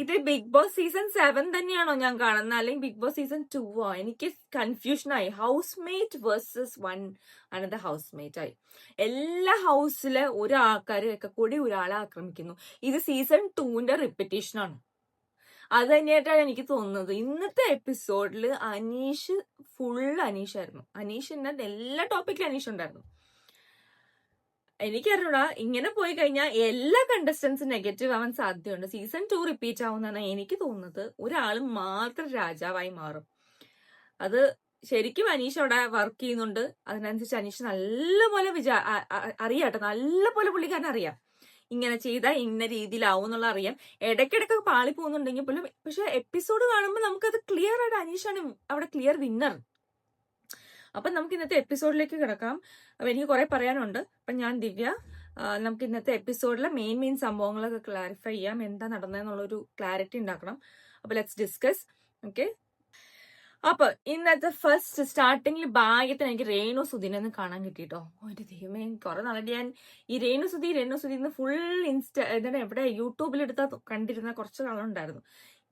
ഇത് big boss season seven തന്നെയാണോ ഞാൻ കാണുന്നത്? അല്ലെങ്കിൽ ബിഗ് ബോസ് സീസൺ ടു ആ എനിക്ക് കൺഫ്യൂഷനായി housemate versus one another housemate ആയി. എല്ലാ ഹൗസിലെ ഒരാൾക്കാരും ഒക്കെ കൂടി ഒരാളെ ആക്രമിക്കുന്നു. ഇത് സീസൺ ടൂവിന്റെ ആണ്. അത് തന്നെയായിട്ടാണ് എനിക്ക് തോന്നുന്നത്. ഇന്നത്തെ എപ്പിസോഡിൽ അനീഷ് ഫുൾ അനീഷായിരുന്നു അനീഷിന്റെ എല്ലാ ടോപ്പിക്കിലും അനീഷ് ഉണ്ടായിരുന്നു. എനിക്കറിഞ്ഞൂടാ. ഇങ്ങനെ പോയി കഴിഞ്ഞാൽ എല്ലാ കണ്ടസ്റ്റൻസും നെഗറ്റീവ് ആവാൻ സാധ്യതയുണ്ട്. സീസൺ ടു റിപ്പീറ്റ് ആവുന്നതാണ് എനിക്ക് തോന്നുന്നത്. ഒരാൾ മാത്രം രാജാവായി മാറും. അത് ശരിക്കും അനീഷ് അവിടെ വർക്ക് ചെയ്യുന്നുണ്ട്. അതിനനുസരിച്ച് അനീഷ് നല്ലപോലെ വിചാ അറിയാട്ടോ. നല്ലപോലെ പുള്ളിക്കാരൻ അറിയാം. ഇങ്ങനെ ചെയ്താൽ ഇന്ന രീതിയിലാവും എന്നുള്ള അറിയാം. ഇടയ്ക്കിടയ്ക്ക് പാളി പോകുന്നുണ്ടെങ്കിൽ പോലും പക്ഷെ എപ്പിസോഡ് കാണുമ്പോൾ നമുക്കത് ക്ലിയർ ആയിട്ട് അനീഷാണ് അവിടെ ക്ലിയർ വിന്നർ അപ്പൊ നമുക്ക് ഇന്നത്തെ എപ്പിസോഡിലേക്ക് കിടക്കാം. അപ്പൊ എനിക്ക് കുറേ പറയാനുണ്ട്. അപ്പൊ ഞാൻ ദിവ്യ നമുക്ക് ഇന്നത്തെ എപ്പിസോഡിലെ മെയിൻ മെയിൻ സംഭവങ്ങളൊക്കെ ക്ലാരിഫൈ ചെയ്യാം. എന്താ നടന്നതെന്നുള്ളൊരു ക്ലാരിറ്റി ഉണ്ടാക്കണം. അപ്പൊ ലെറ്റ്സ് ഡിസ്കസ് ഓക്കെ അപ്പൊ ഇന്നത്തെ ഫസ്റ്റ് സ്റ്റാർട്ടിങ്ങിൽ ഭാഗ്യത്തിന് എനിക്ക് രേണു സുധീനെ ഒന്ന് കാണാൻ കിട്ടിട്ടോ. ഒരു ദൈവമേ കുറെ നാളെ ഞാൻ ഈ രേണു സുധി രേണു സുധി ഫുൾ ഇൻസ്റ്റ എന്താണ് എവിടെ യൂട്യൂബിൽ എടുത്ത കണ്ടിരുന്ന കുറച്ച് കാലമുണ്ടായിരുന്നു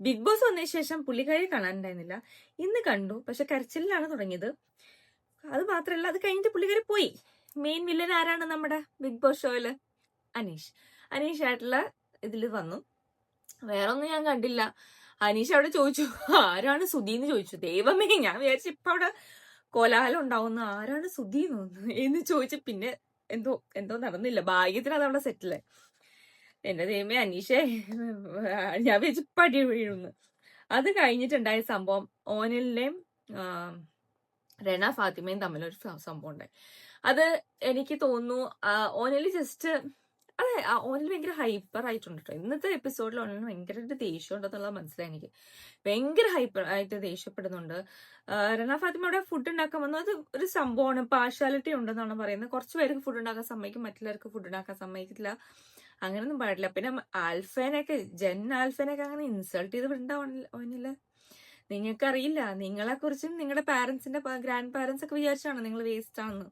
ബിഗ് ബോസ് വന്നതിന് ശേഷം പുള്ളിക്കാരിയെ കാണാനുണ്ടായിരുന്നില്ല ഇന്ന് കണ്ടു. പക്ഷെ കരച്ചിലാണ് തുടങ്ങിയത്. അത് മാത്രല്ല അത് കഴിഞ്ഞിട്ട് പുള്ളിക്കാരി പോയി. മെയിൻ വില്ലൻ ആരാണ് നമ്മുടെ ബിഗ് ബോസ് ഷോയിൽ അനീഷ്. അനീഷ് ആയിട്ടുള്ള ഇതിൽ വന്നു. വേറെ ഒന്നും ഞാൻ കണ്ടില്ല. അനീഷ് അവിടെ ചോദിച്ചു ആരാണ് സുധി? എന്ന് ചോദിച്ചു. ദൈവമേ ഞാൻ വിചാരിച്ചു ഇപ്പൊ അവിടെ കോലാഹലം ഉണ്ടാവുന്ന ആരാണ് സുധി എന്ന് ചോദിച്ചു. പിന്നെ എന്തോ എന്തോ നടന്നില്ല. ഭാഗ്യത്തിന് അത് അവിടെ സെറ്റിലായി എന്റെ ദൈവമേ അനീഷേ ഞാൻ വിചാരിച്ചു അടി വീഴുന്നു. അത് കഴിഞ്ഞിട്ടുണ്ടായ സംഭവം ഓനലിലെയും റെന ഫാത്തിമയും തമ്മിലൊരു സംഭവം ഉണ്ടായി അത് എനിക്ക് തോന്നുന്നു ഓനലി ജസ്റ്റ് അതെ ആ, ഓനലി ഭയങ്കര ഹൈപ്പർ ആയിട്ടുണ്ട് കേട്ടോ ഇന്നത്തെ എപ്പിസോഡിൽ ഓനലിന് ഭയങ്കര ദേഷ്യം ഉണ്ടെന്നുള്ളത് മനസ്സിലായി എനിക്ക്. ഭയങ്കര ഹൈപ്പർ ആയിട്ട് ദേഷ്യപ്പെടുന്നുണ്ട്. റെന ഫാത്തിമ ഇവിടെ ഫുഡ് ഉണ്ടാക്കാൻ വന്നു. അത് ഒരു സംഭവമാണ്. പാർഷ്യാലിറ്റി ഉണ്ടെന്നാണ് പറയുന്നത്. കുറച്ച് പേർക്ക് ഫുഡ് ഉണ്ടാക്കാൻ സമ്മതിക്കും മറ്റുള്ളവർക്ക് ഫുഡ് ഉണ്ടാക്കാൻ സമ്മതിക്കില്ല. അങ്ങനെയൊന്നും പാടില്ല. പിന്നെ ആൽഫേനൊക്കെ ജെൻ ആൽഫേനൊക്കെ അങ്ങനെ ഇൻസൾട്ട് ചെയ്ത് വിടണ്ട വിടണ്ടാവുന്നില്ല നിങ്ങൾക്കറിയില്ല. നിങ്ങളെ കുറിച്ചും നിങ്ങളുടെ പാരന്റ്സിന്റെ ഗ്രാൻഡ് പാരന്റ്സ് ഒക്കെ വിചാരിച്ചാണ് നിങ്ങൾ വേസ്റ്റ് ആണെന്ന്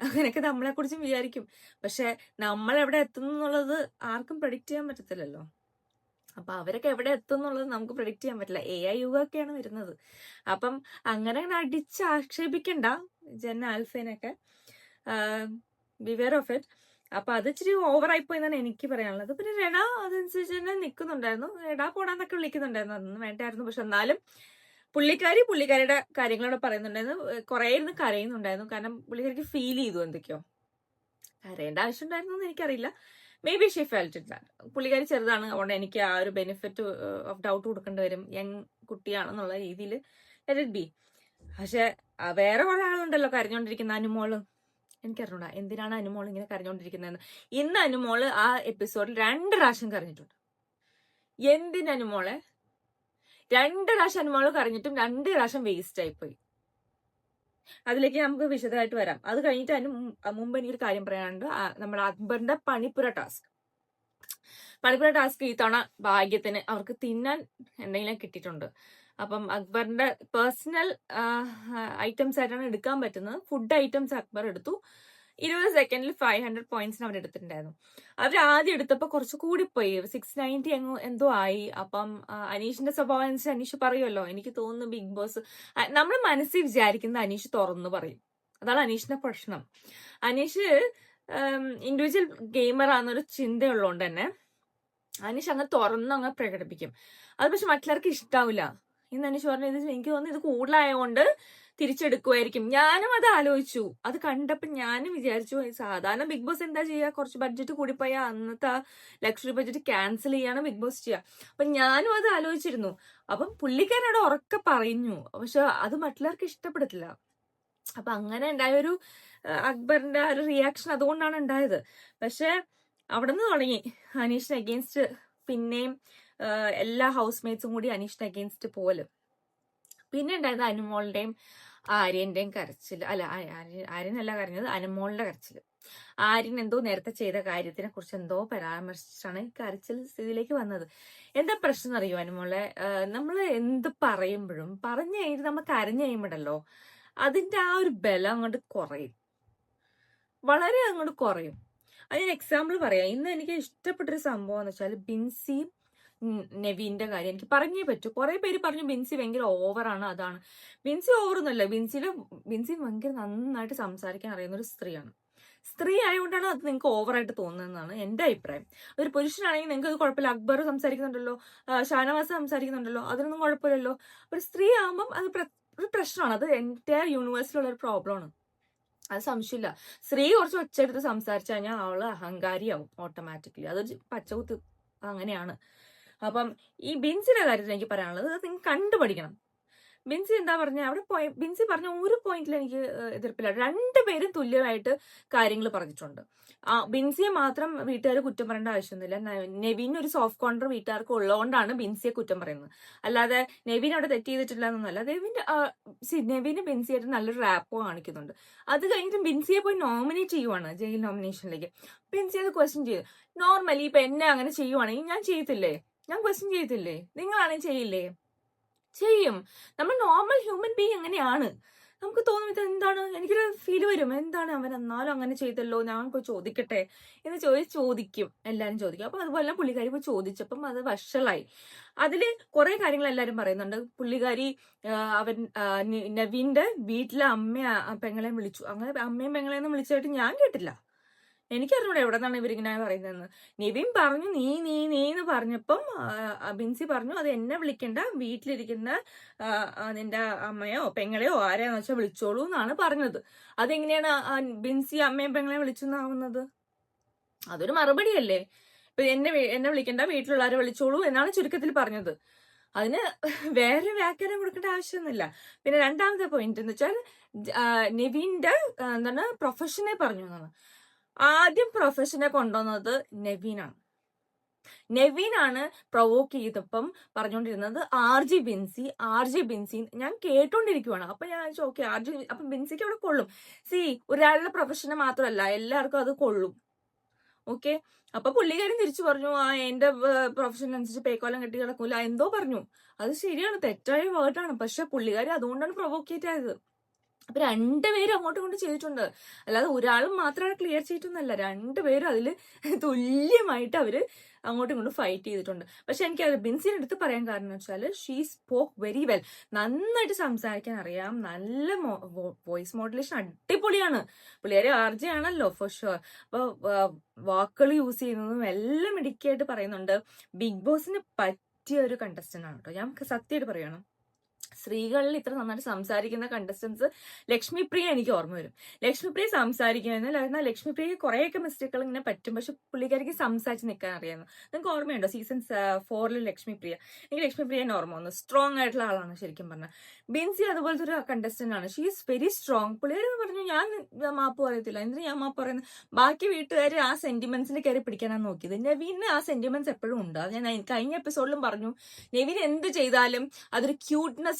അങ്ങനെയൊക്കെ നമ്മളെ കുറിച്ചും വിചാരിക്കും. പക്ഷെ നമ്മൾ എവിടെ എത്തുന്നു എന്നുള്ളത് ആർക്കും പ്രഡിക്റ്റ് ചെയ്യാൻ പറ്റത്തില്ലല്ലോ. അപ്പൊ അവരൊക്കെ എവിടെ എത്തും എന്നുള്ളത് നമുക്ക് പ്രഡിക്റ്റ് ചെയ്യാൻ പറ്റില്ല. എ ഐ യുഗമൊക്കെയാണ് വരുന്നത്. അപ്പം അങ്ങനെ അടിച്ച് ആക്ഷേപിക്കണ്ട ജെൻ ആൽഫേനൊക്കെ. ബിവെയർ ഓഫ് ഇറ്റ് അപ്പൊ അത് ഇച്ചിരി ഓവറായി പോയി എന്നാണ് എനിക്ക് പറയാനുള്ളത്. പിന്നെ റെഡ അതനുസരിച്ച് തന്നെ നിൽക്കുന്നുണ്ടായിരുന്നു റെഡ പോടാന്നൊക്കെ വിളിക്കുന്നുണ്ടായിരുന്നു. അതൊന്നും വേണ്ടായിരുന്നു. പക്ഷെ എന്നാലും പുള്ളിക്കാരി പുള്ളിക്കാരിയുടെ കാര്യങ്ങളോട് പറയുന്നുണ്ടായിരുന്നു. കുറെ ഇരുന്ന് കരയുന്നുണ്ടായിരുന്നു. കാരണം പുള്ളിക്കാരിക്ക് ഫീൽ ചെയ്തു എന്തൊക്കെയോ. കരയേണ്ട ആവശ്യമുണ്ടായിരുന്നു എന്ന് എനിക്കറിയില്ല. മേ ബി ഷീ ഫെൽറ്റ് പുള്ളിക്കാരി ചെറുതാണ്. അതുകൊണ്ട് എനിക്ക് ആ ഒരു ബെനിഫിറ്റ് ഓഫ് ഡൗട്ട് കൊടുക്കേണ്ടി വരും. യങ് കുട്ടിയാണെന്നുള്ള രീതിയിൽ ലെറ്റ് ഇറ്റ് ബി പക്ഷെ വേറെ കുറെ ആളുണ്ടല്ലോ കരഞ്ഞോണ്ടിരിക്കുന്ന അനുമോൾ. എനിക്കറിഞ്ഞൂടാ. എന്തിനാണ് അനുമോൾ ഇങ്ങനെ കരഞ്ഞോണ്ടിരിക്കുന്നതെന്ന്? ഇന്ന് അനുമോൾ ആ എപ്പിസോഡിൽ രണ്ട് പ്രാവശ്യം കരഞ്ഞിട്ടുണ്ട്. എന്തിന് രണ്ട് പ്രാവശ്യം അനുമോൾ കരഞ്ഞിട്ടും രണ്ട് പ്രാവശ്യം വേസ്റ്റ് ആയിപ്പോയി. അതിലേക്ക് നമുക്ക് വിശദമായിട്ട് വരാം. അത് കഴിഞ്ഞിട്ട് അതിന് മുമ്പ് എനിക്കൊരു കാര്യം പറയാനുണ്ട്. നമ്മുടെ അക്ബറിന്റെ പണിപ്പുര ടാസ്ക് പണിപ്പുര ടാസ്ക് ഈ തവണ ഭാഗ്യത്തിന് അവർക്ക് തിന്നാൻ എന്തെങ്കിലും കിട്ടിയിട്ടുണ്ട്. അപ്പം അക്ബറിന്റെ പേഴ്സണൽ ഐറ്റംസ് ആയിട്ടാണ് എടുക്കാൻ പറ്റുന്നത്. ഫുഡ് ഐറ്റംസ് അക്ബർ എടുത്തു. ഇരുപത് സെക്കൻഡിൽ ഫൈവ് ഹൺഡ്രഡ് പോയിന്റ്സിന് അവർ എടുത്തിട്ടുണ്ടായിരുന്നു അവർ ആദ്യം എടുത്തപ്പോൾ കുറച്ച് കൂടിപ്പോയി സിക്സ് നയന്റി എങ്ങോ എന്തോ ആയി. അപ്പം അനീഷിന്റെ സ്വഭാവം അനുസരിച്ച് അനീഷ് പറയുമല്ലോ എനിക്ക് തോന്നുന്നു ബിഗ് ബോസ് നമ്മൾ മനസ്സിൽ വിചാരിക്കുന്നത് അനീഷ് തുറന്നു പറയും. അതാണ് അനീഷിന്റെ പ്രശ്നം. അനീഷ് ഇൻഡിവിജ്വൽ ഗെയിമർ ആണെന്നൊരു ചിന്തയുള്ളതുകൊണ്ട് തന്നെ അനീഷ് അങ്ങ് തുറന്ന് അങ്ങ് പ്രകടിപ്പിക്കും. അത് പക്ഷെ മറ്റുള്ളവർക്ക് ഇഷ്ടാവില്ല. ഇന്ന് അനീഷ് പറഞ്ഞു ഇത് എനിക്ക് തോന്നുന്നു ഇത് കൂടുതലായതുകൊണ്ട് തിരിച്ചെടുക്കുമായിരിക്കും ഞാനും അത് ആലോചിച്ചു. അത് കണ്ടപ്പോൾ ഞാനും വിചാരിച്ചു "ഏയ് സാധാരണ ബിഗ് ബോസ് എന്താ ചെയ്യുക കുറച്ച് ബഡ്ജറ്റ് കൂടിപ്പോയാൽ അന്നത്തെ ലക്ഷറി ബഡ്ജറ്റ് ക്യാൻസൽ ചെയ്യാണ് ബിഗ് ബോസ് ചെയ്യുക അപ്പം ഞാനും അത് ആലോചിച്ചിരുന്നു. അപ്പം പുള്ളിക്കാരനോട് ഉറക്കെ പറഞ്ഞു പക്ഷെ അത് മറ്റുള്ളവർക്ക് ഇഷ്ടപ്പെടത്തില്ല. അപ്പൊ അങ്ങനെ ഉണ്ടായ ഒരു ആ, അക്ബറിന്റെ ആ ഒരു റിയാക്ഷൻ അതുകൊണ്ടാണ് ഉണ്ടായത്. പക്ഷെ അവിടെ നിന്ന് തുടങ്ങി. അനീഷിന് അഗേൻസ്റ്റ് പിന്നെയും എല്ലാ ഹൗസ് മേറ്റ്സും കൂടി അനീഷിന് അഗേൻസ്റ്റ് പോലും പിന്നെ ഉണ്ടായത് അനുമോളുടെയും ആര്യന്റെയും കരച്ചിൽ അല്ല ആര്യനല്ല കരഞ്ഞത് അനുമോളുടെ കരച്ചിൽ ആര്യൻ എന്തോ നേരത്തെ ചെയ്ത കാര്യത്തിനെ കുറിച്ച് എന്തോ പരാമർശിച്ചാണ് കരച്ചിൽ സ്ഥിതിയിലേക്ക് വന്നത്. എന്താ പ്രശ്നം അറിയോ അനുമോളെ? നമ്മൾ എന്ത് പറയുമ്പോഴും പറഞ്ഞു കഴിഞ്ഞിട്ട് നമ്മൾ കരഞ്ഞു കഴിയുമ്പോഴല്ലോ അതിന്റെ ആ ഒരു ബലം അങ്ങോട്ട് കുറയും. വളരെ അങ്ങോട്ട് കുറയും. അതിന് എക്സാമ്പിൾ പറയാം. ഇന്ന് എനിക്ക് ഇഷ്ടപ്പെട്ടൊരു സംഭവം എന്ന് വെച്ചാൽ ബിൻസിയും നെവീന്റെ കാര്യം. എനിക്ക് പറഞ്ഞേ പറ്റൂ. കുറെ പേര് പറഞ്ഞു ബിൻസി ഭയങ്കര ഓവറാണ് അതാണ്. ബിൻസി ഓവറൊന്നുമല്ല. ബിൻസിയിൽ ബിൻസി ഭയങ്കര നന്നായിട്ട് സംസാരിക്കാൻ അറിയുന്ന ഒരു സ്ത്രീയാണ്. സ്ത്രീ ആയതുകൊണ്ടാണ് അത് നിങ്ങൾക്ക് ഓവറായിട്ട് തോന്നുന്നതെന്നാണ് എന്റെ അഭിപ്രായം. ഒരു പുരുഷനാണെങ്കിൽ നിങ്ങൾക്ക് അത് കുഴപ്പമില്ല. അക്ബർ സംസാരിക്കുന്നുണ്ടല്ലോ ഷാനവാസ് സംസാരിക്കുന്നുണ്ടല്ലോ അതിനൊന്നും കുഴപ്പമില്ലല്ലോ. ഒരു സ്ത്രീ ആകുമ്പം അത് ഒരു പ്രശ്നമാണ്. അത് എന്റയർ യൂണിവേഴ്സിലുള്ള ഒരു പ്രോബ്ലമാണ് അത് സംശയമില്ല. സ്ത്രീ കുറച്ച് ഒച്ചയെടുത്ത് സംസാരിച്ചു കഴിഞ്ഞാൽ അവൾ അഹങ്കാരിയാവും ഓട്ടോമാറ്റിക്കലി അതൊരു പച്ചകുത്ത് അങ്ങനെയാണ്. അപ്പം ഈ ബിൻസിന്റെ കാര്യത്തിൽ എനിക്ക് പറയാനുള്ളത് നിങ്ങൾ കണ്ടുപഠിക്കണം ബിൻസി എന്താ പറഞ്ഞ? അവിടെ പോയി ബിൻസി പറഞ്ഞ ഒരു പോയിന്റിൽ എനിക്ക് എതിർപ്പില്ല. രണ്ടുപേരും തുല്യമായിട്ട് കാര്യങ്ങൾ പറഞ്ഞിട്ടുണ്ട്. ആ ബിൻസിയെ മാത്രം വീട്ടുകാർ കുറ്റം പറയേണ്ട ആവശ്യമൊന്നുമില്ല. നെവിൻ ഒരു സോഫ്റ്റ് കോർണർ വീട്ടുകാർക്ക് ഉള്ളതുകൊണ്ടാണ് ബിൻസിയെ കുറ്റം പറയുന്നത്. അല്ലാതെ നെവിൻ അവിടെ തെറ്റ് ചെയ്തിട്ടില്ല എന്നല്ല നെവിന്റെ സി- നെവിന് ബിൻസിയായിട്ട് നല്ലൊരു റാപ്പോ കാണിക്കുന്നുണ്ട്. അത് കഴിഞ്ഞിട്ട് ബിൻസിയെ പോയി നോമിനേറ്റ് ചെയ്യുവാണ് ജയിൽ നോമിനേഷനിലേക്ക്. ബിൻസി അത് ക്വസ്റ്റ്യൻ ചെയ്തു. നോർമലി ഇപ്പൊ എന്നെ അങ്ങനെ ചെയ്യുവാണെങ്കിൽ ഞാൻ ചെയ്യത്തില്ലേ? ഞാൻ ക്വസ്റ്റ്യൻ ചെയ്തില്ലേ? നിങ്ങളാണെങ്കിൽ ചെയ്യില്ലേ? ചെയ്യും. നമ്മൾ നോർമൽ ഹ്യൂമൻ ബീങ് എങ്ങനെയാണ്? നമുക്ക് തോന്നും ഇത് എന്താണ്? എനിക്കൊരു ഫീൽ വരും. എന്താണ് അവൻ എന്നാലും അങ്ങനെ ചെയ്തല്ലോ? ഞാൻ പോയി ചോദിക്കട്ടെ എന്ന് ചോദിച്ച് ചോദിക്കും. എല്ലാവരും ചോദിക്കും. അപ്പൊ അതുപോലെ പുള്ളിക്കാരി പോയി ചോദിച്ചപ്പം അത് വഷളായി. അതിൽ കുറേ കാര്യങ്ങൾ എല്ലാവരും പറയുന്നുണ്ട്. പുള്ളിക്കാരി അവൻ നവീന്റെ വീട്ടിലെ അമ്മയെ പെങ്ങളെ വിളിച്ചു. അങ്ങനെ അമ്മയും പെങ്ങളെയൊന്നും വിളിച്ചതായിട്ട് ഞാൻ കേട്ടില്ല. എനിക്കറിഞ്ഞൂടെ എവിടെ നിന്നാണ് ഇവരിങ്ങനെ പറയുന്നതെന്ന്. നിവിൻ പറഞ്ഞു നീ നീ നീ എന്ന് പറഞ്ഞപ്പം ബിൻസി പറഞ്ഞു അത് എന്നെ വിളിക്കണ്ട. വീട്ടിലിരിക്കുന്ന നിന്റെ അമ്മയോ പെങ്ങളെയോ ആരെയാന്ന് വെച്ചാൽ വിളിച്ചോളൂ എന്നാണ് പറഞ്ഞത്. അതെങ്ങനെയാണ് ബിൻസി അമ്മയും പെങ്ങളെ വിളിച്ചെന്നാവുന്നത്? അതൊരു മറുപടിയല്ലേ. ഇപ്പൊ എന്നെ എന്നെ വിളിക്കണ്ട വീട്ടിലുള്ളവരെ വിളിച്ചോളൂ എന്നാണ് ചുരുക്കത്തിൽ പറഞ്ഞത്. അതിന് വേറെ വ്യാഖ്യാനം കൊടുക്കേണ്ട ആവശ്യമൊന്നുമില്ല. പിന്നെ രണ്ടാമത്തെ പോയിന്റ് എന്ന് വെച്ചാൽ നിവിന്റെ എന്താണ് പ്രൊഫഷനെ പറഞ്ഞു എന്നാണ്. ആദ്യം പ്രൊഫഷനെ കൊണ്ടുവന്നത് നവീനാണ്. നവീനാണ് പ്രൊവോക്ക് ചെയ്തപ്പം പറഞ്ഞുകൊണ്ടിരുന്നത് R G Binsy R G Binsy ഞാൻ കേട്ടോണ്ടിരിക്കുവാണ്. അപ്പൊ ഞാൻ ചോദിച്ചു ഓക്കെ ആർ ജി അപ്പൊ ബിൻസിക്ക് അവിടെ കൊള്ളും. സി ഒരാളുടെ പ്രൊഫഷനെ മാത്രമല്ല എല്ലാവർക്കും അത് കൊള്ളും. ഓക്കെ അപ്പൊ പുള്ളിക്കാരൻ തിരിച്ചു പറഞ്ഞു ആ എന്റെ പ്രൊഫഷൻ അനുസരിച്ച് പേക്കോലം കെട്ടി കിടക്കൂല എന്തോ പറഞ്ഞു. അത് ശരിയാണ് തെറ്റായ വേർഡാണ് പക്ഷെ പുള്ളിക്കാരി അതുകൊണ്ടാണ് പ്രൊവോക്കേറ്റ് ആയത് അപ്പൊ രണ്ടുപേരും അങ്ങോട്ടും ഇങ്ങോട്ടും ചെയ്തിട്ടുണ്ട്. അല്ലാതെ ഒരാളും മാത്രമാണ് ക്ലിയർ ചെയ്തിട്ടൊന്നല്ല രണ്ടുപേരും അതിൽ തുല്യമായിട്ട് അവർ അങ്ങോട്ടും ഇങ്ങോട്ടും ഫൈറ്റ് ചെയ്തിട്ടുണ്ട്. പക്ഷെ എനിക്ക് അത് ബിൻസിനെ എടുത്ത് പറയാൻ കാരണം എന്ന് വെച്ചാൽ ഷീ സ്പോക്ക് വെരി വെൽ നന്നായിട്ട് സംസാരിക്കാൻ അറിയാം. നല്ല വോയിസ് മോഡുലേഷൻ അടിപൊളിയാണ്. പുള്ളിയാരെ ആർജി ആണല്ലോ ഫോർ ഷുവർ അപ്പൊ വാക്കുകൾ യൂസ് ചെയ്യുന്നതും എല്ലാം ഇടുക്കിയായിട്ട് പറയുന്നുണ്ട്. ബിഗ് ബോസിന് പറ്റിയ ഒരു കണ്ടസ്റ്റന്റ് ആണ് കേട്ടോ. ഞാൻ സത്യമായിട്ട് പറയണം. സ്ത്രീകളിൽ ഇത്ര നന്നായിട്ട് സംസാരിക്കുന്ന കണ്ടസ്റ്റൻസ് ലക്ഷ്മി പ്രിയ എനിക്ക് ഓർമ്മ വരും. ലക്ഷ്മി പ്രിയ സംസാരിക്കുമെന്നാൽ എന്നാൽ ലക്ഷ്മി പ്രിയ കുറേയൊക്കെ മിസ്റ്റേക്കുകൾ ഇങ്ങനെ പറ്റും. പക്ഷെ പുള്ളിക്കാരിക്ക് സംസാരിച്ച് നിൽക്കാൻ അറിയാമോ? നിങ്ങൾക്ക് ഓർമ്മയുണ്ടോ സീസൺ ഫോറിൽ ലക്ഷ്മി പ്രിയ എനിക്ക് ലക്ഷ്മി പ്രിയ ഓർമ്മ വന്നു. സ്ട്രോങ് ആയിട്ടുള്ള ആളാണ് ശരിക്കും പറഞ്ഞാൽ. ബിൻസി അതുപോലത്തെ ഒരു കണ്ടസ്റ്റന്റ് ആണ്. ഷീ ഈസ് വെരി സ്ട്രോങ് എന്ന് പറഞ്ഞു ഞാൻ മാപ്പ് പറയത്തില്ല. എന്തിനാ ഞാൻ മാപ്പ് പറയുന്നത് ബാക്കി വീട്ടുകാർ ആ സെന്റിമെന്റ്സിന് കയറി പിടിക്കാനാണ് നോക്കിയത്. നെവീന് ആ സെന്റിമെന്റ്സ് എപ്പോഴും ഉണ്ട്. ഞാൻ കഴിഞ്ഞ എപ്പിസോഡിലും പറഞ്ഞു. നെവിൻ എന്ത് ചെയ്താലും അതൊരു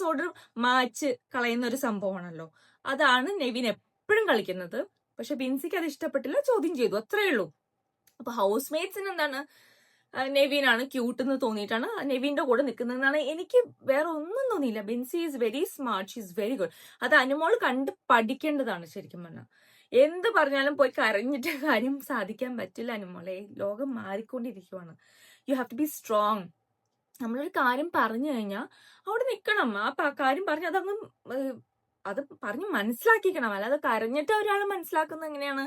ക്യൂട്ട്നെസ്സോട് മാച്ച് കളയുന്ന ഒരു സംഭവമാണല്ലോ. അതാണ് നെവിൻ എപ്പോഴും കളിക്കുന്നത്. പക്ഷെ ബിൻസിക്ക് അത് ഇഷ്ടപ്പെട്ടില്ല ചോദ്യം ചെയ്തു. അത്രേ ഉള്ളൂ. അപ്പൊ ഹൗസ് മേറ്റ്സിന് എന്താണ്? നെവിനാണ് ക്യൂട്ട് എന്ന് തോന്നിയിട്ടാണ് നെവിന്റെ കൂടെ നിൽക്കുന്നതെന്നാണ് എനിക്ക് വേറെ ഒന്നും തോന്നിയില്ല. Binsy is very smart she's very good അത് അനുമോൾ കണ്ട് പഠിക്കേണ്ടതാണ് ശരിക്കും പറഞ്ഞാൽ എന്ത് പറഞ്ഞാലും പോയി കരഞ്ഞിട്ട് കാര്യം സാധിക്കാൻ പറ്റില്ല അനുമോളെ. ലോകം മാറിക്കൊണ്ടിരിക്കുവാണ്. You have to be strong നമ്മളൊരു കാര്യം പറഞ്ഞു കഴിഞ്ഞാൽ അവിടെ നിൽക്കണം ആ കാര്യം പറഞ്ഞ് അതങ്ങ് അത് പറഞ്ഞ് മനസ്സിലാക്കിക്കണം. അല്ലാതെ കരഞ്ഞിട്ട് ഒരാൾ മനസ്സിലാക്കുന്നത് എങ്ങനെയാണ്?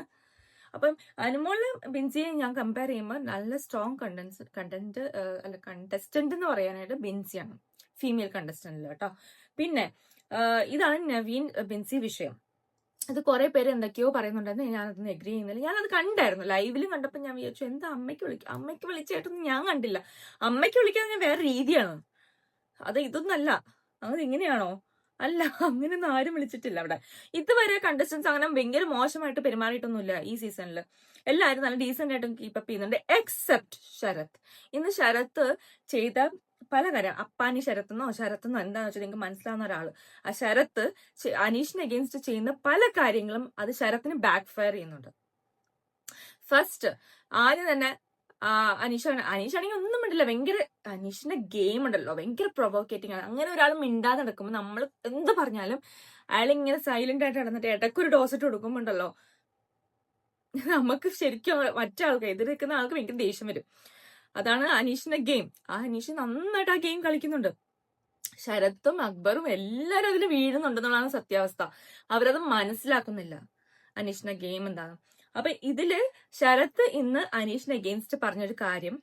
അപ്പം അനുമോളിൽ ബിൻസിയെ ഞാൻ കമ്പയർ ചെയ്യുമ്പോൾ നല്ല സ്ട്രോങ് കണ്ടൻസ് കണ്ടന്റ് അല്ല കണ്ടസ്റ്റന്റ് എന്ന് പറയാനായിട്ട് ബിൻസിയാണ്. ഫീമെയിൽ കണ്ടസ്റ്റന്റിൽ കേട്ടോ. പിന്നെ ഇതാണ് നവീൻ ബിൻസി വിഷയം. അത് കുറെ പേര് എന്തൊക്കെയോ പറയുന്നുണ്ടായിരുന്നു. ഞാനതൊന്നും എഗ്രി ചെയ്യുന്നില്ല. ഞാനത് കണ്ടായിരുന്നു. ലൈവിലും കണ്ടപ്പോൾ ഞാൻ വിചാരിച്ചു എന്താ അമ്മയ്ക്ക് വിളിക്കും അമ്മയ്ക്ക് വിളിച്ചായിട്ടൊന്നും ഞാൻ കണ്ടില്ല. അമ്മയ്ക്ക് വിളിക്കാൻ ഞാൻ വേറെ രീതിയാണ്. അത് ഇതൊന്നല്ല. അത് ഇങ്ങനെയാണോ? അല്ല അങ്ങനെയൊന്നും ആരും വിളിച്ചിട്ടില്ല അവിടെ. ഇതുവരെ കണ്ടസ്റ്റൻസ് അങ്ങനെ ഭയങ്കര മോശമായിട്ട് പെരുമാറിയിട്ടൊന്നുമില്ല ഈ സീസണിൽ എല്ലാവരും നല്ല ഡീസെന്റ് ആയിട്ടും കീപ്പപ്പ് ചെയ്യുന്നുണ്ട് എക്സെപ്റ്റ് ശരത്. ഇന്ന് ശരത്ത് ചെയ്ത പല കാര്യം. അപ്പാനി ശരത്തെന്നോ ശരത്തെന്നോ എന്താണെന്ന് വെച്ചാൽ നിങ്ങൾക്ക് മനസ്സിലാവുന്ന ഒരാൾ ആ ശരത്ത് അനീഷിന് അഗേൻസ്റ്റ് ചെയ്യുന്ന പല കാര്യങ്ങളും അത് ശരത്തിന് ബാക്ക് ഫയർ ചെയ്യുന്നുണ്ട്. ഫസ്റ്റ് ആദ്യം തന്നെ ആ, അനീഷാണ് അനീഷാണെങ്കിൽ ഒന്നും മിണ്ടില്ല. ഭയങ്കര അനീഷിന്റെ ഗെയിം ഉണ്ടല്ലോ. ഭയങ്കര പ്രൊവോക്കേറ്റിംഗ് ആണ്. അങ്ങനെ ഒരാൾ മിണ്ടാതെ നടക്കുമ്പോൾ നമ്മൾ എന്ത് പറഞ്ഞാലും അയാൾ ഇങ്ങനെ സൈലന്റ് ആയിട്ട് നടന്നിട്ട് ഇടയ്ക്കൊരു ഡോസ് ഇട്ട് കൊടുക്കുമ്പോണ്ടല്ലോ നമുക്ക് ശരിക്കും മറ്റേ ആൾക്ക് നിൽക്കുന്ന ആൾക്ക് ഭയങ്കര ദേഷ്യം വരും. അതാണ് അനീഷിന്റെ ഗെയിം. ആ അനീഷ് നന്നായിട്ട് ആ ഗെയിം കളിക്കുന്നുണ്ട്. ശരത്തും അക്ബറും എല്ലാരും അതിൽ വീഴുന്നുണ്ടെന്നുള്ളതാണ് സത്യാവസ്ഥ. അവരത് മനസ്സിലാക്കുന്നില്ല. അനീഷിന്റെ ഗെയിം എന്താണ്. അപ്പൊ ഇതിൽ ശരത്ത് ഇന്ന് അനീഷിന് അഗെയിൻസ്റ്റ് പറഞ്ഞൊരു കാര്യം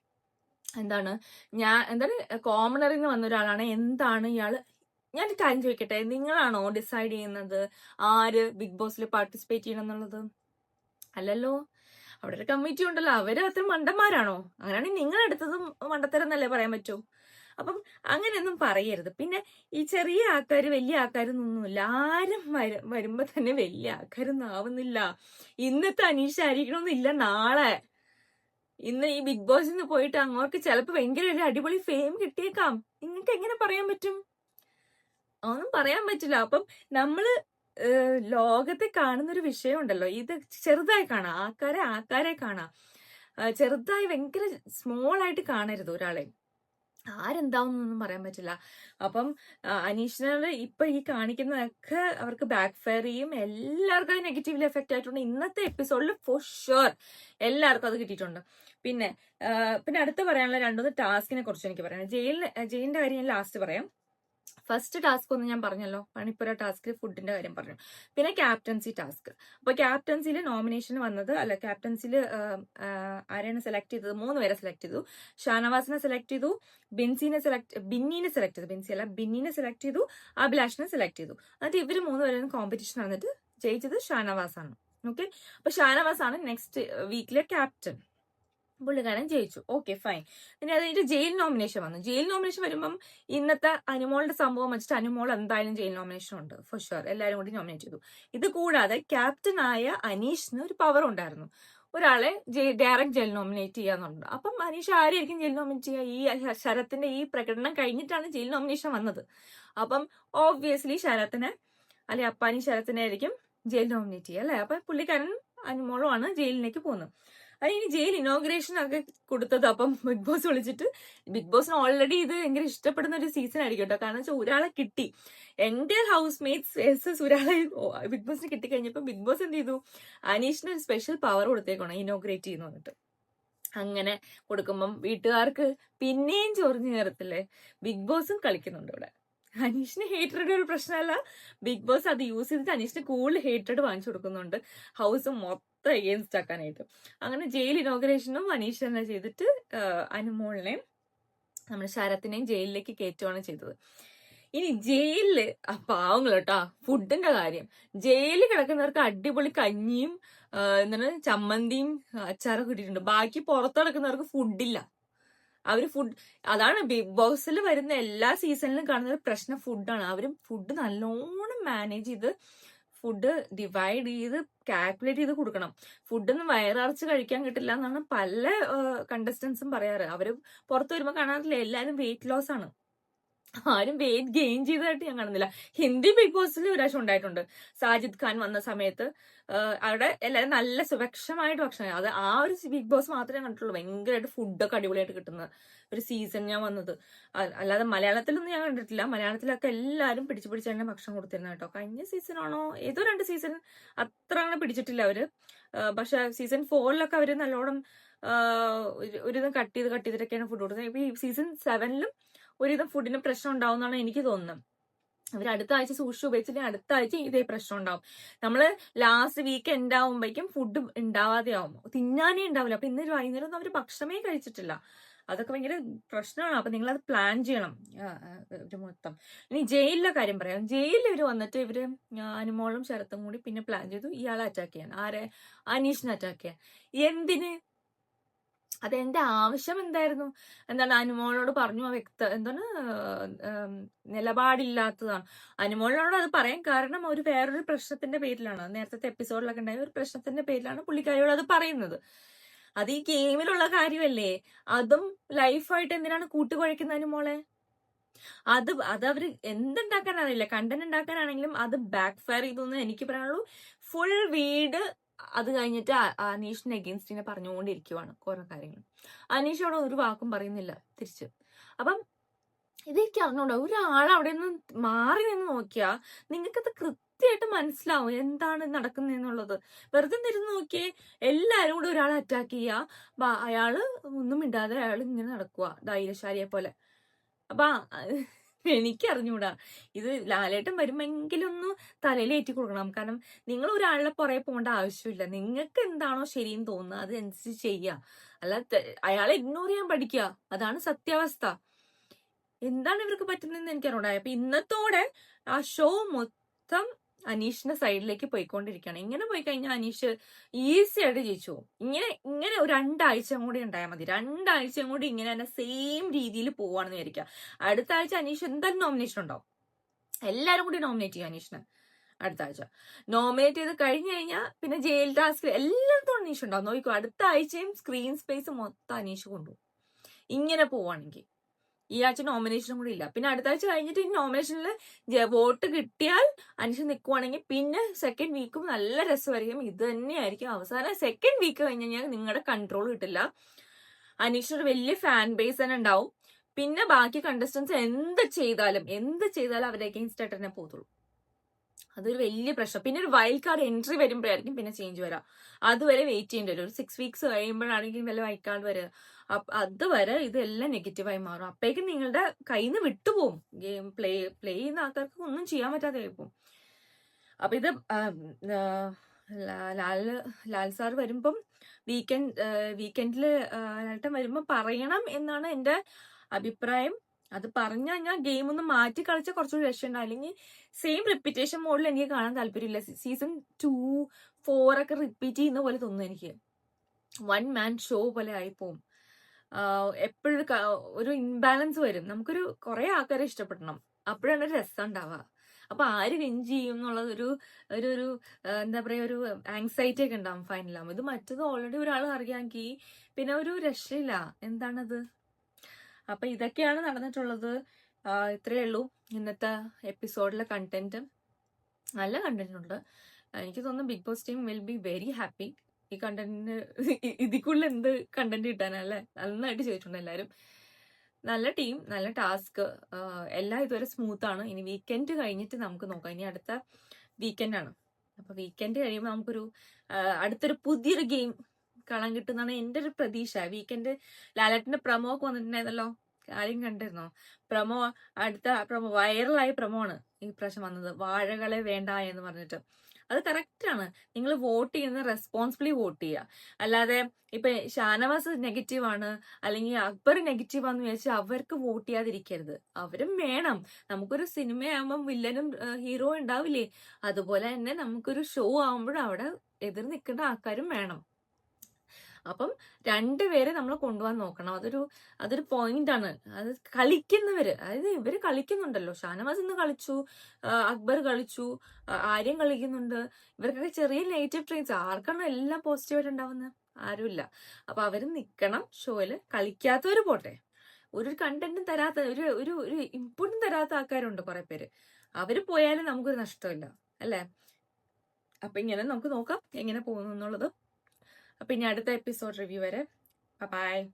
എന്താണ് ഞാൻ എന്താണ് കോമണറിൽ നിന്ന് വന്ന ഒരാളാണ്. എന്താണ് ഇയാൾ ഞാൻ കാര്യം ചോദിക്കട്ടെ നിങ്ങളാണോ ഡിസൈഡ് ചെയ്യുന്നത്? ആര് ബിഗ് ബോസിൽ പാർട്ടിസിപ്പേറ്റ് ചെയ്യണം എന്നുള്ളത്? അല്ലല്ലോ. അവിടെ ഒരു കമ്മിറ്റി ഉണ്ടല്ലോ. അവർ അത്ര മണ്ടന്മാരാണോ? അങ്ങനെയാണെങ്കിൽ നിങ്ങൾ എടുത്തതും മണ്ടത്തരം എന്നല്ലേ പറയാൻ പറ്റൂ? അപ്പം അങ്ങനെയൊന്നും പറയരുത്. പിന്നെ ഈ ചെറിയ ആൾക്കാർ വലിയ ആൾക്കാരൊന്നൊന്നുമില്ല ആരും വര വരുമ്പോ തന്നെ വലിയ ആൾക്കാരൊന്നും ആവുന്നില്ല ഇന്നത്തെ അനീഷ ആയിരിക്കണമെന്നില്ല നാളെ. ഇന്ന് ഈ ബിഗ് ബോസിൽ നിന്ന് പോയിട്ട് അങ്ങോട്ട് ചിലപ്പോൾ ഭയങ്കര ഒരു അടിപൊളി ഫെയിം കിട്ടിയേക്കാം. നിങ്ങൾക്ക് എങ്ങനെ പറയാൻ പറ്റും? ഒന്നും പറയാൻ പറ്റില്ല. അപ്പം നമ്മൾ ലോകത്തെ കാണുന്ന ഒരു വിഷയം ഉണ്ടല്ലോ ഇത് ചെറുതായി കാണാം. ആൾക്കാരെ ആൾക്കാരെ കാണാം. ചെറുതായി ഭയങ്കര സ്മോൾ ആയിട്ട് കാണരുത് ഒരാളെ. ആരെന്താവുന്നൊന്നും പറയാൻ പറ്റില്ല. അപ്പം അനീഷിനോട് ഇപ്പൊ ഈ കാണിക്കുന്നതൊക്കെ അവർക്ക് ബാക്ക് ഫയർ ചെയ്യും എല്ലാവർക്കും അത് നെഗറ്റീവ്ലി എഫക്റ്റ് ആയിട്ടുണ്ട്. ഇന്നത്തെ എപ്പിസോഡിൽ ഫോർ ഷുവർ എല്ലാവർക്കും അത് കിട്ടിയിട്ടുണ്ട്. പിന്നെ പിന്നെ അടുത്ത് പറയാനുള്ള രണ്ടൊന്ന് ടാസ്കിനെ കുറിച്ച് എനിക്ക് പറയാം ജയിലിന് ജയിലിന്റെ കാര്യം ഞാൻ ലാസ്റ്റ് പറയാം. ഫസ്റ്റ് ടാസ്ക് ഒന്ന് ഞാൻ പറഞ്ഞല്ലോ. പണിപ്പുര ടാസ്കിൽ ഫുഡിന്റെ കാര്യം പറഞ്ഞു. പിന്നെ ക്യാപ്റ്റൻസി ടാസ്ക് അപ്പൊ ക്യാപ്റ്റൻസിയിൽ നോമിനേഷൻ വന്നത് അല്ല ക്യാപ്റ്റൻസിയിൽ ആരെയാണ് സെലക്ട് ചെയ്തത്? മൂന്ന് പേരെ സെലക്ട് ചെയ്തു. ഷാനവാസിനെ സെലക്ട് ചെയ്തു ബിൻസിനെ സെലക്ട് ബിന്നിനെ സെലക്ട് ചെയ്തു. ബിൻസി അല്ല ബിന്നിനെ സെലക്ട് ചെയ്തു അഭിലാഷിനെ സെലക്ട് ചെയ്തു. എന്നിട്ട് ഇവർ മൂന്ന് പേരും കോമ്പറ്റീഷൻ വന്നിട്ട് ജയിച്ചത് ഷാനവാസാണ്. ഓക്കെ അപ്പൊ ഷാനവാസാണ് നെക്സ്റ്റ് വീക്കിലെ ക്യാപ്റ്റൻ പുള്ളിക്കാരൻ ജയിച്ചു. ഓക്കെ ഫൈൻ പിന്നെ അതിന്റെ ജയിൽ നോമിനേഷൻ വന്നു. ജയിൽ നോമിനേഷൻ വരുമ്പം ഇന്നത്തെ അനുമോളുടെ സംഭവം വെച്ചിട്ട് അനുമോൾ എന്തായാലും ജയിൽ നോമിനേഷൻ ഉണ്ട്. ഫോർ ഷുവർ എല്ലാവരും കൂടി നോമിനേറ്റ് ചെയ്തു. ഇത് കൂടാതെ ക്യാപ്റ്റൻ ക്യാപ്റ്റനായ അനീഷിന് ഒരു പവർ ഉണ്ടായിരുന്നു. ഒരാളെ ഡയറക്റ്റ് ജയിൽ നോമിനേറ്റ് ചെയ്യാന്നുണ്ട് അപ്പം അനീഷ് ആരെയായിരിക്കും ജയിൽ നോമിനേറ്റ് ചെയ്യുക ഈ ശരത്തിന്റെ ഈ പ്രകടനം കഴിഞ്ഞിട്ടാണ് ജയിൽ നോമിനേഷൻ വന്നത്. അപ്പം ഓബ്വിയസ്ലി ശരത്തിനെ അല്ലെ അപ്പാനി ശരത്തിനെ ആയിരിക്കും ജയിൽ നോമിനേറ്റ് ചെയ്യുക അല്ലെ? അപ്പൊ പുള്ളിക്കാരൻ അനുമോളുമാണ് ജയിലിലേക്ക് പോകുന്നത്. അത് ഇനി ജയിൽ ഇനോഗ്രേഷൻ ഒക്കെ കൊടുത്തത്. അപ്പം ബിഗ് ബോസ് വിളിച്ചിട്ട് ബിഗ് ബോസിന് ഓൾറെഡി ഇത് ഭയങ്കര ഇഷ്ടപ്പെടുന്ന ഒരു സീസൺ ആയിരിക്കും കേട്ടോ. കാരണം വെച്ചാൽ ഒരാളെ കിട്ടി. എന്റെ ഹൗസ് മേറ്റ്സ് എസ് എസ് ഒരാളെ ബിഗ് ബോസിന് കിട്ടിക്കഴിഞ്ഞപ്പോൾ ബിഗ് ബോസ് എന്ത് ചെയ്തു? അനീഷിന് ഒരു സ്പെഷ്യൽ പവർ കൊടുത്തേക്കണം ഇനോഗ്രേറ്റ് ചെയ്യുന്നു പറഞ്ഞിട്ട്. അങ്ങനെ കൊടുക്കുമ്പം വീട്ടുകാർക്ക് പിന്നെയും ചൊറിഞ്ഞു കയറത്തില്ലേ? ബിഗ് ബോസും കളിക്കുന്നുണ്ട് ഇവിടെ. അനീഷിന് ഹേറ്റഡ് ഒരു പ്രശ്നമല്ല. ബിഗ് ബോസ് അത് യൂസ് ചെയ്തിട്ട് അനീഷിന് കൂടുതൽ ഹേറ്റഡ് വാങ്ങിച്ചു കൊടുക്കുന്നുണ്ട്. ഹൗസ് മൊത്തം എഗെയിൻസ്റ്റ് ആക്കാനായിട്ട്. അങ്ങനെ ജയിൽ ഇനോഗ്രേഷനും അനീഷ് തന്നെ ചെയ്തിട്ട് അനുമോളിനെയും നമ്മുടെ ശരത്തിനെയും ജയിലിലേക്ക് കയറ്റുകയാണ് ചെയ്തത്. ഇനി ജയിലിൽ പാവങ്ങൾ കേട്ടോ ഫുഡിന്റെ കാര്യം. ജയിലിൽ കിടക്കുന്നവർക്ക് അടിപൊളി കഞ്ഞിയും എന്താണ് ചമ്മന്തിയും അച്ചാറൊക്കെ കിട്ടിയിട്ടുണ്ട് ബാക്കി പുറത്ത് കിടക്കുന്നവർക്ക് ഫുഡില്ല അവർ ഫുഡ് അതാണ് ബിഗ് ബോസിൽ വരുന്ന എല്ലാ സീസണിലും കാണുന്ന ഒരു പ്രശ്നം ഫുഡാണ് അവരും ഫുഡ് നല്ലോണം മാനേജ് ചെയ്ത് ഫുഡ് ഡിവൈഡ് ചെയ്ത് കാൽക്കുലേറ്റ് ചെയ്ത് കൊടുക്കണം. ഫുഡൊന്നും വയറിറച്ച് കഴിക്കാൻ കിട്ടില്ല എന്നാണ് പല കണ്ടസ്റ്റൻസും പറയാറ്. അവർ പുറത്ത് വരുമ്പോൾ കാണാറില്ല എല്ലാവരും വെയിറ്റ് ലോസ് ആണ്. ആരും വെയിറ്റ് ഗെയിൻ ചെയ്തതായിട്ട് ഞാൻ കാണുന്നില്ല. ഹിന്ദി ബിഗ് ബോസിൽ ഒരു പ്രാവശ്യം ഉണ്ടായിട്ടുണ്ട്. സാജിദ് ഖാൻ വന്ന സമയത്ത് അവിടെ എല്ലാവരും നല്ല സുരക്ഷമായിട്ട് ഭക്ഷണം അത് ആ ഒരു ബിഗ് ബോസ് മാത്രമേ കണ്ടിട്ടുള്ളൂ. ഭയങ്കരമായിട്ട് ഫുഡൊക്കെ അടിപൊളിയായിട്ട് കിട്ടുന്ന ഒരു സീസൺ ഞാൻ വന്നത്. അല്ലാതെ മലയാളത്തിലൊന്നും ഞാൻ കണ്ടിട്ടില്ല. മലയാളത്തിലൊക്കെ എല്ലാവരും പിടിച്ചു പിടിച്ച് തന്നെ ഭക്ഷണം കൊടുത്തിരുന്നത് കേട്ടോ. കഴിഞ്ഞ സീസണാണോ ഏതോ രണ്ട് സീസൺ അത്ര അങ്ങനെ പിടിച്ചിട്ടില്ല അവർ. പക്ഷെ സീസൺ ഫോറിലൊക്കെ അവർ നല്ലോണം ഒരു- കട്ട് ചെയ്ത് കട്ട് ചെയ്തിട്ടൊക്കെയാണ് ഫുഡ് കൊടുക്കുന്നത് ഇപ്പൊ ഈ സീസൺ സെവനിലും ഒരുവിധം ഫുഡിന് പ്രശ്നം ഉണ്ടാവുന്നതാണ് എനിക്ക് തോന്നുന്നത്. അവർ അടുത്ത ആഴ്ച സൂക്ഷിച്ച് ഉപയോഗിച്ചിട്ട് അടുത്ത ആഴ്ച ഇതേ പ്രശ്നം ഉണ്ടാവും. നമ്മൾ ലാസ്റ്റ് വീക്ക് എൻഡ് ആവുമ്പോഴേക്കും ഫുഡ് ഉണ്ടാവാതെ ആവും. തിന്നാനേ ഉണ്ടാവില്ല. അപ്പൊ ഇന്ന് വൈകുന്നേരം ഒന്നും അവർ ഭക്ഷണമേ കഴിച്ചിട്ടില്ല. അതൊക്കെ ഭയങ്കര പ്രശ്നമാണ്. അപ്പൊ നിങ്ങൾ അത് പ്ലാൻ ചെയ്യണം ഒരു മൊത്തം. ഇനി ജയിലിലെ കാര്യം പറയാം. ജയിലിൽ ഇവർ വന്നിട്ട് ഇവർ അനുമോളും ശരത്തും കൂടി പിന്നെ പ്ലാൻ ചെയ്തു. ഇയാളെ അറ്റാക്ക് ചെയ്യാൻ. ആരെ? അനീഷിനെ അറ്റാക്ക് ചെയ്യാൻ. എന്തിന്? അതെന്റെ ആവശ്യം എന്തായിരുന്നു? എന്താണ്? അനുമോളോട് പറഞ്ഞു ആ വ്യക്ത എന്താണ്? നിലപാടില്ലാത്തതാണ്. അനുമോളിനോട് അത് പറയാൻ കാരണം ഒരു വേറൊരു പ്രശ്നത്തിന്റെ പേരിലാണ്. നേരത്തെ എപ്പിസോഡിലൊക്കെ ഉണ്ടായ ഒരു പ്രശ്നത്തിന്റെ പേരിലാണ് പുള്ളിക്കാരിയോട് അത് പറയുന്നത്. അത് ഈ ഗെയിമിലുള്ള കാര്യമല്ലേ? അതും ലൈഫായിട്ട് എന്തിനാണ് കൂട്ടുകുഴയ്ക്കുന്ന അനുമോളെ? അത് അത് അവർ എന്തുണ്ടാക്കാൻ അറിയില്ല കണ്ടന്റ് ഉണ്ടാക്കാനാണെങ്കിലും അത് ബാക്ക് ഫയർ ചെയ്തു എന്ന് എനിക്ക് പറയാനുള്ളൂ. ഫുൾ വീട് അത് കഴിഞ്ഞിട്ട് അനീഷിന് എഗെയിൻസ്റ്റിനെ പറഞ്ഞുകൊണ്ടിരിക്കുവാണ് കുറെ കാര്യങ്ങൾ അനീഷ് അവിടെ ഒരു വാക്കും പറയുന്നില്ല തിരിച്ച്. അപ്പം ഇതെനിക്ക് അറിഞ്ഞൂടാ ഒരാൾ അവിടെ നിന്ന് മാറി നിന്ന് നോക്കിയാ നിങ്ങൾക്കത് കൃത്യമായിട്ട് മനസ്സിലാവും എന്താണ് നടക്കുന്നതെന്നുള്ളത്. വെറുതെ നിരുന്ന് നോക്കിയേ എല്ലാരും കൂടെ ഒരാളെ അറ്റാക്ക് ചെയ്യുക അയാൾ ഒന്നും മിണ്ടാതെ അയാൾ ഇങ്ങനെ നടക്കുക ധൈര്യശാലിയെ പോലെ അപ്പൊ ആ, എനിക്ക് അറിഞ്ഞൂടാ ഇത് ലാലേട്ടൻ വരുമെങ്കിലും ഒന്ന് തലയിലേറ്റി കൊടുക്കണം. കാരണം നിങ്ങൾ ഒരാളുടെ പുറകെ പോകേണ്ട ആവശ്യമില്ല. നിങ്ങൾക്ക് എന്താണോ ശരിയെന്ന് തോന്നുന്നത് അതനുസരിച്ച് ചെയ്യുക അല്ല അയാളെ ഇഗ്നോർ ചെയ്യാൻ പഠിക്കുക. അതാണ് സത്യാവസ്ഥ. എന്താണ് ഇവർക്ക് പറ്റുന്നതെന്ന് എനിക്കറിയാം അപ്പൊ ഇന്നത്തോടെ ആ ഷോ മൊത്തം അനീഷിന്റെ സൈഡിലേക്ക് പോയിക്കൊണ്ടിരിക്കുകയാണ്. ഇങ്ങനെ പോയി കഴിഞ്ഞാൽ അനീഷ് ഈസി ആയിട്ട് ജയിച്ചു പോകും. ഇങ്ങനെ ഇങ്ങനെ രണ്ടാഴ്ച കൂടി ഉണ്ടായാൽ മതി. രണ്ടാഴ്ച കൂടി ഇങ്ങനെ തന്നെ സെയിം രീതിയിൽ പോവാണെന്ന് വിചാരിക്കുക. അടുത്ത ആഴ്ച അനീഷ് എന്തായാലും നോമിനേഷൻ ഉണ്ടാവും? എല്ലാരും കൂടി നോമിനേറ്റ് ചെയ്യും അനീഷിനെ അടുത്ത ആഴ്ച. നോമിനേറ്റ് ചെയ്ത് കഴിഞ്ഞു കഴിഞ്ഞാൽ പിന്നെ ജയിൽ ടാസ്ക് എല്ലായിടത്തും അനീഷ് ഉണ്ടാവും. നോക്കിക്കോ അടുത്ത ആഴ്ചയും സ്ക്രീൻ സ്പേസ് മൊത്തം അനീഷ് കൊണ്ടുപോകും. ഇങ്ങനെ പോവാണെങ്കിൽ. ഈ ആഴ്ച നോമിനേഷനും കൂടി ഇല്ല. പിന്നെ അടുത്ത ആഴ്ച കഴിഞ്ഞിട്ട് ഈ നോമിനേഷനിൽ വോട്ട് കിട്ടിയാൽ അനീഷ് നിൽക്കുവാണെങ്കിൽ പിന്നെ സെക്കൻഡ് വീക്കും നല്ല രസമായിരിക്കും. ഇത് തന്നെയായിരിക്കും. അവസാനം സെക്കൻഡ് വീക്ക് കഴിഞ്ഞ് കഴിഞ്ഞാൽ നിങ്ങളുടെ കൺട്രോൾ കിട്ടില്ല. അനീഷിനൊരു വലിയ ഫാൻ ബേസ് തന്നെ ഉണ്ടാവും. പിന്നെ ബാക്കി കണ്ടസ്റ്റൻസ് എന്ത് ചെയ്താലും എന്ത് ചെയ്താലും അവരെ അഗെയിൻസ്റ്റ് ആയിട്ട് തന്നെ പോകത്തുള്ളൂ. അതൊരു വലിയ പ്രശ്നം പിന്നെ ഒരു വൈൽഡ് കാർഡ് എൻട്രി വരുമ്പോഴായിരിക്കും പിന്നെ ചേഞ്ച് വരാം. അതുവരെ വെയിറ്റ് ചെയ്യേണ്ടി വരും. ഒരു സിക്സ് വീക്സ് കഴിയുമ്പോഴാണെങ്കിൽ വല്ല വൈൽഡ് കാർഡ് അപ്പ അതുവരെ ഇതെല്ലാം നെഗറ്റീവായി മാറും. അപ്പോഴേക്കും നിങ്ങളുടെ കയ്യിൽ നിന്ന് വിട്ടുപോകും ഗെയിം പ്ലേ പ്ലേ ചെയ്യുന്ന ആൾക്കാർക്ക് ഒന്നും ചെയ്യാൻ പറ്റാതെ പോകും അപ്പൊ ഇത് ലാൽ ലാൽ സാർ വരുമ്പം വീക്കെൻഡ് വീക്കെൻഡിൽ ലാൽട്ടൻ വരുമ്പം പറയണം എന്നാണ് എന്റെ അഭിപ്രായം. അത് പറഞ്ഞു കഴിഞ്ഞാൽ ഗെയിം ഒന്ന് മാറ്റി കളിച്ച കുറച്ചുകൂടി രക്ഷയുണ്ട് അല്ലെങ്കിൽ സെയിം റിപ്പീറ്റേഷൻ മോഡിൽ എനിക്ക് കാണാൻ താല്പര്യമില്ല. സീസൺ ടു ഫോർ ഒക്കെ റിപ്പീറ്റ് ചെയ്യുന്ന പോലെ തോന്നുന്നു എനിക്ക്. വൺ മാൻ ഷോ പോലെ ആയിപ്പോവും. എപ്പോഴും ഒരു ഇംബാലൻസ് വരും. നമുക്കൊരു കുറെ ആൾക്കാരെ ഇഷ്ടപ്പെടണം. അപ്പോഴാണ് ഒരു രസം ഉണ്ടാവുക. അപ്പൊ ആര് വിൻ ചെയ്യും എന്നുള്ളത് ഒരു ഒരു ഒരു എന്താ പറയാ ഒരു ആങ്സൈറ്റി ഒക്കെ ഉണ്ടാവും ഫൈനലാവും ഇത് മറ്റത് ഓൾറെഡി ഒരാൾ അറിയാമെങ്കിൽ പിന്നെ ഒരു രക്ഷയില്ല. എന്താണത്? അപ്പൊ ഇതൊക്കെയാണ് നടന്നിട്ടുള്ളത്. ഇത്രയേ ഉള്ളൂ ഇന്നത്തെ എപ്പിസോഡിലെ കണ്ടന്റ് നല്ല കണ്ടന്റ് ഉണ്ട്. എനിക്ക് തോന്നുന്നു Bigg Boss team will be very happy ഈ കണ്ടന്റിന് ഇതിക്കുള്ളിൽ എന്ത് കണ്ടന്റ് കിട്ടാനല്ലേ? നന്നായിട്ട് ചെയ്തിട്ടുണ്ട് എല്ലാവരും നല്ല ടീം നല്ല ടാസ്ക് എല്ലാം ഇതുവരെ സ്മൂത്ത് ആണ്. ഇനി വീക്കെൻഡ് കഴിഞ്ഞിട്ട് നമുക്ക് നോക്കാം. ഇനി അടുത്ത വീക്കെൻഡ് ആണ്. അപ്പൊ വീക്കെൻഡ് കഴിയുമ്പോൾ നമുക്കൊരു അടുത്തൊരു പുതിയൊരു ഗെയിം കാണാൻ കിട്ടുന്നതാണ് എന്റെ ഒരു പ്രതീക്ഷ. വീക്കെൻഡ് ലാലേട്ടന്റെ പ്രമോ ഒക്കെ വന്നിട്ടുണ്ടായിരുന്നല്ലോ? കാര്യം കണ്ടിരുന്നോ? പ്രമോ അടുത്ത പ്രമോ വൈറലായ പ്രമോ ആണ് ഈ പ്രാവശ്യം വന്നത്. വാഴകളെ വേണ്ട എന്ന് പറഞ്ഞിട്ട്. അത് കറക്റ്റ് ആണ്. നിങ്ങൾ വോട്ട് ചെയ്യുന്നത് റെസ്പോൺസിബിളി വോട്ട് ചെയ്യുക. അല്ലാതെ ഇപ്പൊ ഷാനവാസ് നെഗറ്റീവ് ആണ് അല്ലെങ്കിൽ അക്ബർ നെഗറ്റീവ് ആണെന്ന് വിചാരിച്ചാൽ അവർക്ക് വോട്ട് ചെയ്യാതിരിക്കരുത്. അവരും വേണം. നമുക്കൊരു സിനിമയാകുമ്പോൾ വില്ലനും ഹീറോ ഉണ്ടാവില്ലേ? അതുപോലെ തന്നെ നമുക്കൊരു ഷോ ആകുമ്പോഴും അവിടെ എതിർ നിൽക്കേണ്ട ആൾക്കാരും വേണം. അപ്പം രണ്ടുപേരെ നമ്മൾ കൊണ്ടുപോകാൻ നോക്കണം. അതൊരു അതൊരു പോയിന്റ് ആണ്. അത് കളിക്കുന്നവര് അതായത് ഇവർ കളിക്കുന്നുണ്ടല്ലോ. ഷാനവാസ് ഇന്ന് കളിച്ചു അക്ബർ കളിച്ചു ആര്യം കളിക്കുന്നുണ്ട്. ഇവർക്കൊക്കെ ചെറിയ നെഗറ്റീവ് ട്രെയിൻസ് ആർക്കാണോ എല്ലാം പോസിറ്റീവായിട്ട് ഉണ്ടാവുന്നത് ആരുമില്ല. അപ്പൊ അവർ നിക്കണം ഷോയിൽ കളിക്കാത്തവര് പോട്ടെ. ഒരു കണ്ടന്റും തരാത്ത ഒരു ഒരു ഒരു ഇൻപുട്ടും തരാത്ത ആൾക്കാരുണ്ട് കുറെ പേര്. അവർ പോയാലും നമുക്കൊരു നഷ്ടമില്ല. അല്ലേ? അപ്പൊ ഇങ്ങനെ നമുക്ക് നോക്കാം എങ്ങനെ പോകുന്നു അപ്പൊ ഇനി അടുത്ത എപ്പിസോഡ് റിവ്യൂ വരെ. ബൈ